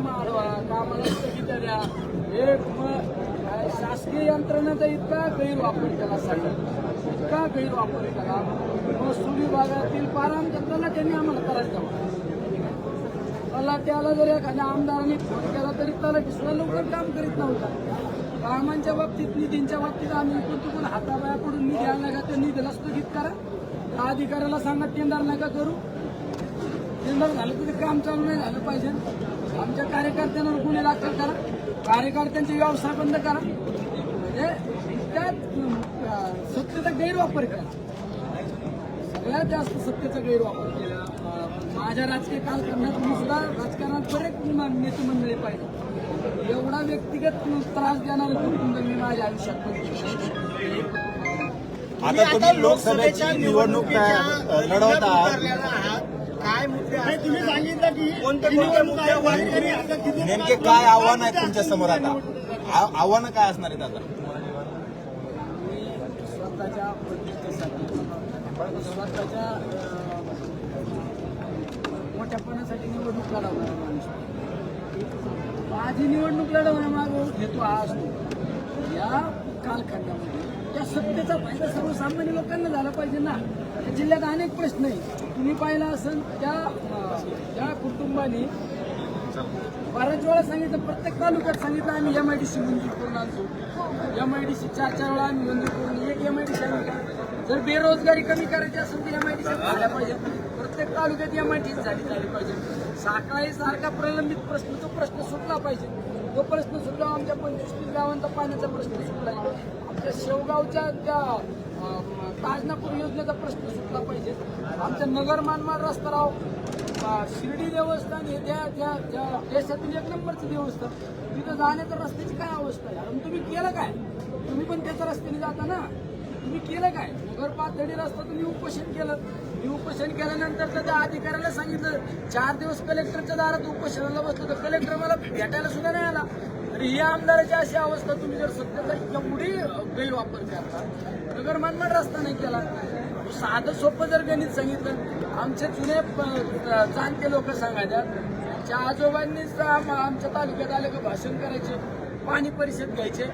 काम अडवा कामाला स्थगिती द्या हे मग काय शासकीय यंत्रणेचा इतका गैरवापर केला साहेब इतका गैरवापर केला. महसूल विभागातील पारामचंद्राला त्यांनी आम्हाला करायला लावलं. मला त्याला जर एखाद्या आमदाराने फोन केला तरी त्याला सुद्धा लवकर काम करीत नव्हता. कामांच्या बाबतीत निधींच्या बाबतीत आम्ही इकडून तिकडून हाताबायाकडून निधी आणला का त्या निधीला स्थगित करा. त्या अधिकाऱ्याला सांगा टेंडर नका करू. टेंडर झालं तरी काम चालू नाही झालं पाहिजे. आमच्या कार्यकर्त्यांवर गुन्हे दाखल करा. कार्यकर्त्यांचे व्यवसाय बंद करा. म्हणजे त्यात सत्तेचा गैरवापर करा. सगळ्यात जास्त सत्तेचा गैरवापर केला. माझ्या राजकीय कालखंडात मी सुद्धा राजकारणात बरेच नेते मंडळी पाहिजे एवढा व्यक्तिगत त्रास देणारे कुटुंब मी माझ्या आयुष्यात. आता तुम्ही लोकसभेची निवडणूक निवडणुकीच्या लढवत आहात. काय मुद्दे तुम्ही सांगितलं की कोणते कोणते मुद्दे नेमके काय आव्हान आहेत तुमच्यासमोर आता? आव्हानं काय असणार आहेत आता? मी स्वतःच्या प्रतिष्ठेसाठी स्वतःच्या मोठ्यापणासाठी निवडणूक लढवणारा माणूस. माझी निवडणूक लढवण्या मागे हेतू हा असतो. या कालखंडामध्ये त्या सत्तेचा फायदा सर्वसामान्य लोकांना झाला पाहिजे ना. जिल्ह्यात अनेक प्रश्न आहे तुम्ही पाहिला असेल त्या त्या कुटुंबाने बऱ्याच वेळा सांगितलं प्रत्येक तालुक्यात सांगितलं आम्ही एम आय डी सी मंजूर करून आणतो. एम आय डी सी चार चार वेळा आम्ही मंजूर करून एक एम आय डी सी जर बेरोजगारी कमी करायची असेल तर एम आय झाल्या पाहिजे प्रत्येक तालुक्यात एम आय झाली झाली पाहिजे. साखळी सारखा प्रलंबित प्रश्न तो प्रश्न सुटला पाहिजे. तो प्रश्न सुटला आमच्या पंचवीस तीस गावांचा पाण्याचा प्रश्न सुटला. आमच्या शेवगावच्या त्या ताजनापूर योजनेचा प्रश्न सुटला पाहिजे. आमच्या नगर मानमाड रस्ता राव शिर्डी देवस्थान हे त्या त्या त्या देशातील एक नंबरचं देवस्थान. तिथं जाण्याच्या रस्त्याची काय अवस्था आहे? आणि तुम्ही केलं काय? तुम्ही पण त्याच्या रस्त्याने जाता ना? तुम्ही केलं काय? नगर पातळी रस्ता तुम्ही उपोषण केलं. मी उपोषण केल्यानंतर तर त्या अधिकाऱ्याला सांगितलं चार दिवस कलेक्टरच्या दारात उपोषणाला बसलो तर कलेक्टर मला भेटायला सुद्धा नाही आला. तर ही आमदाराची अशी अवस्था तुम्ही जर सत्तेचा एवढी गैरवापर करता नगर मनमाड रस्ता नाही केला. साधं सोपं जर गणित सांगितलं आमचे जुने प- जाणते लोक सांगायच्या आमच्या आजोबांनीच आम- आमच्या तालुक्यात आले का भाषण करायचे पाणी परिषद घ्यायचे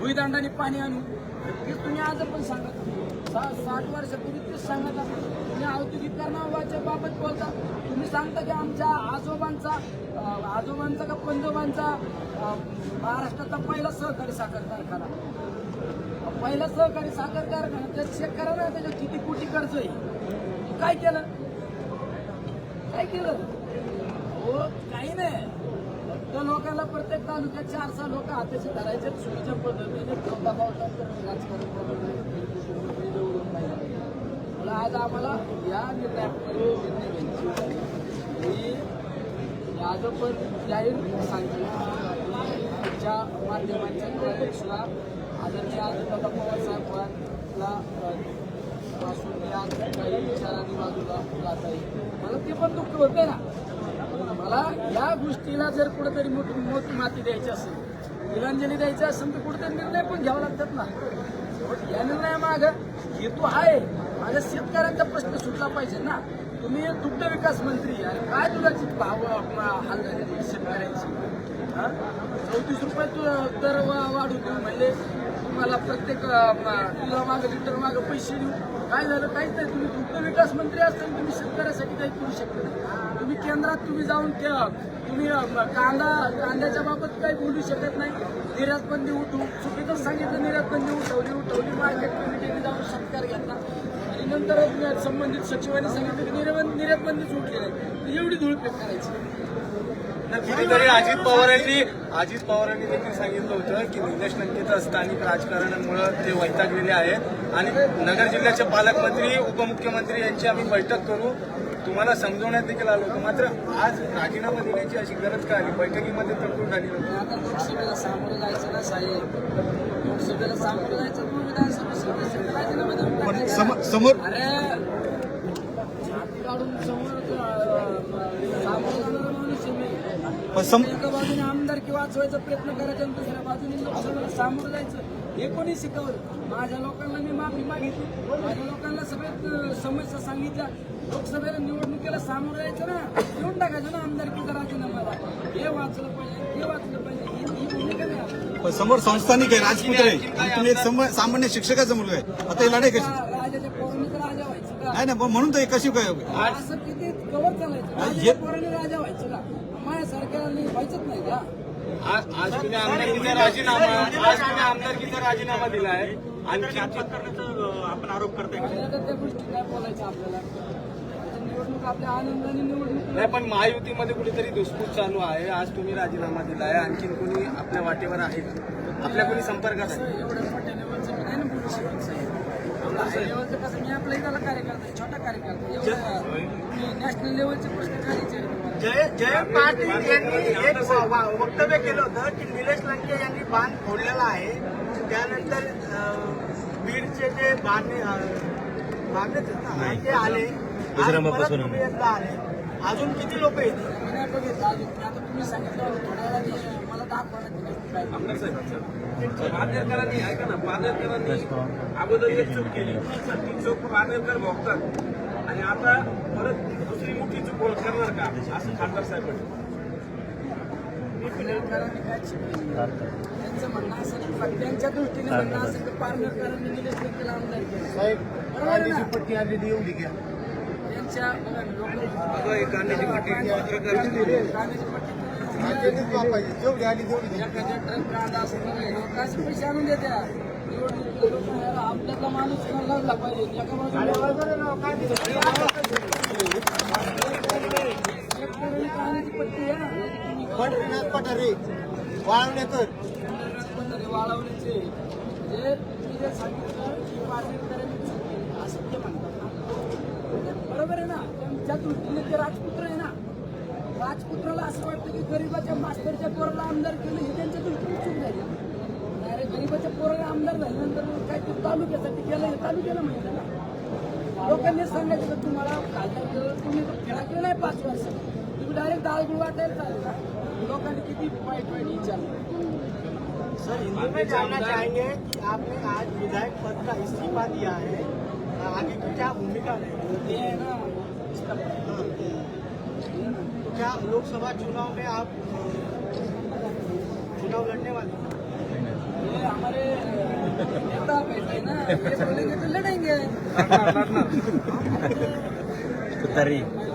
भुईदांडाने पाणी आणून ते तुम्ही आज पण सांगत सा- साठ वर्षापूर्वी तेच सांगत तुम्ही औद्योगिकरणाच्या बाबत बोलता. तुम्ही सांगता की आमच्या आजोबांचा आजोबांचा का पंजोबांचा महाराष्ट्राचा पहिला सहकारी साखर कारखाना? पहिला सहकारी साखर कारखाना त्यात चेक करा ना त्याच्यात किती कोटी कर्ज आहे? काय केलं? काय केलं? हो काही नाही. त्या लोकांना प्रत्येक तालुक्यात चार सहा लोक हाताशी धरायचे. चुकीच्या पद्धतीने दबावतात राजकारण म्हणून आज आम्हाला या निर्णयामध्ये निर्णय मी भाजप जाहीर सांगितलं आमच्या माध्यमांच्या डोळ्यात आदरणीय दादा पवार साहेबांना पासून मी आज काही विचारांनी बाजूला जात आहे मला ते पण दुःख होतं ना. मला या गोष्टीला जर कुठेतरी मोठी मोठी माती द्यायची असेल तिलांजली द्यायची असेल तर कुठेतरी निर्णय पण घ्यावा लागतात ना. या निर्णयामाग हेतू आहे. माझ्या शेतकऱ्यांचा प्रश्न सुटला पाहिजे ना. तुम्ही दुग्ध विकास मंत्री आणि काय दुधाची भाव हाल झालेली शेतकऱ्यांची? चौतीस रुपये तू दर वा- वाढू देऊ म्हणजे तुम्हाला प्रत्येक किलो मागं लिटर मागं पैसे देऊ काय झालं काहीच नाही. तुम्ही दुग्ध विकास मंत्री असताना तुम्ही शेतकऱ्यासाठी काही करू शकत नाही. तुम्ही केंद्रात तुम्ही जाऊन तुम्ही कांदा कांद्याच्या बाबत काही बोलू शकत नाही. निर्यात बंदी उठू. चुकीतच सांगितलं निर्यात बंदी उठवली उठवली. मार्केट कमिटीने जाऊन सत्कार घेतला. आणि नंतर संबंधित सचिवांनी सांगितलं की निर्यात निर्यात बंदीच उठली नाही. एवढी धुळपेट करायची कितीतरी अजित पवारांनी अजित पवारांनी देखील सांगितलं होतं की निलेश लंकेचं स्थानिक राजकारणामुळे ते वैतागलेले आहेत. आणि नगर जिल्ह्याचे पालकमंत्री उपमुख्यमंत्री यांची आम्ही बैठक करू. तुम्हाला समजवण्यात देखील आलो होतं. मात्र आज राजीनामा देण्याची अशी गरज का आली? बैठकीमध्ये तरतूद झाली आता लोकसभेला सामोरं जायचं ना साहेब लोकसभेला सामोरं जायचं मग विधानसभा सदस्य राजीनामा देऊन समोर अरे काढून समोर सामोरं जाणारा माणूस आहे मी. पण सम- एका बाजूने आमदार किंवा वाचवायचा प्रयत्न करायचा आणि दुसऱ्या बाजूने लोकसभेला सामोरं जायचं हे कोणी शिकवलं? माझ्या लोकांना मी माफी मागितली. माझ्या लोकांना सगळ्यात समस्या सांगितल्या. लोकसभेला निवडणूक निवडणुकीला सामोरं यायचं ना देऊन टाकायचं ना आमदारकीचा राजीनामा. हे वाचलं पाहिजे हे वाचलं पाहिजे ही- भूमिका नाही आपली. पण समोर संस्थानिक आहे राजपुत्र आहे. आणि तुम्ही एक सम- सामान्य शिक्षकाचा मुलगा आहे. आता ही लढाई कशी? राजाच्या पोरांनी तर राजा व्हायचं का? नाही ना म्हणून तर हे कशी काय असं किती कवर चालायचं? राजाच्या पोरांनी राजा व्हायचं का? माझ्यासारख्याला नाही व्हायचंच नाही का? आज आज तुम्ही आमदारकीचा राजीनामा आज तुम्ही आमदारकीचा राजीनामा दिलाय. आणखी आपण आरोप करताय आपल्याला तर त्या गोष्टी काय बोलायचं आपल्याला? आता निवडणूक आपल्या आनंदाने निवडणूक नाही पण महायुतीमध्ये कुठेतरी धुसफूस चालू आहे. आज तुम्ही राजीनामा दिलाय. आणखीन कोणी आपल्या वाटेवर आहे? का आपल्या कोणी संपर्कात आहे? एवढ्या मोठ्या लेवलचं मी नाही ना बोलू शकत साहेब. एवढं हाय लेवलचं कसं मी आपल्या इथला कार्यकर्ता आहे, छोटा कार्यकर्ता आहे. एवढं नॅशनल लेवलचे प्रश्न जय जय पाटील यांनी एक वा- वा- वक्तव्य केलं होतं की निलेश लंके यांनी बांध फोडलेला आहे. त्यानंतर अं, बीडचे जे बांधणे बांधलेच आहेत ना, ते आले. आज परत तुम्ही एकदा आले. अजून किती लोक येतील? मी नाही बघितलं अजून. मी आता तुम्ही सांगितलं होतं थोड्या वेळाने ऐका ना अगोदर एक चूक केली. ती चूक पादरकर भोगतात. आणि आता परत दुसरी मोठी चूक करणार का? असं खासदार साहेब. पारनेरकरांनी काय त्यांचं म्हणणं असं की फक्त त्यांच्या दृष्टीने म्हणणं असं की पारनेरकरांनी निलेश लंकेला आमदार केलं. बरोबर आहे ना? पट्टी आलेली एवढी घ्या. त्यांच्या बघा, जेवढी आली तेवढी पैसे आणून देत्या? माणूस पाहिजे पंढरीनाथ पठारे वाळवणेकर. पंढरी वाळवण्याचे जे सांगितलं की असं ते म्हणतात ना. बरोबर आहे ना? त्यांच्या दृष्टीने ते राजपुत्र आहे ना. राजपुत्राला असं वाटतं की गरीबाच्या मास्तरच्या पोराला आमदार केलं ही त्यांच्या दृष्टीने चूक झाली. अरे गरीबाच्या पोराला आमदार झाल्यानंतर काय ते तालुक्यासाठी केलं हे तालुक्याला आहे ना? लोकांनी सांगायचं तुम्हाला खासदार केलं तुम्ही तर खेळा केला नाही पाच वर्ष. तुम्ही डायरेक्ट दाळगुळ वाटायला चालेल का? लोकांनी किती वाईट वाईट विचारलं सर हिंदी में जानना चाहेंगे कि आपने आज विधायक पद का इस्तीफा दिया है आगे की क्या भूमिका रहेगी? ना। क्या लोकसभा चुनाव में आप चुनाव लड़ने वाले हैं? ये हमारे नेता बैठे ना ये बोलेंगे तो लड़ेंगे. महिला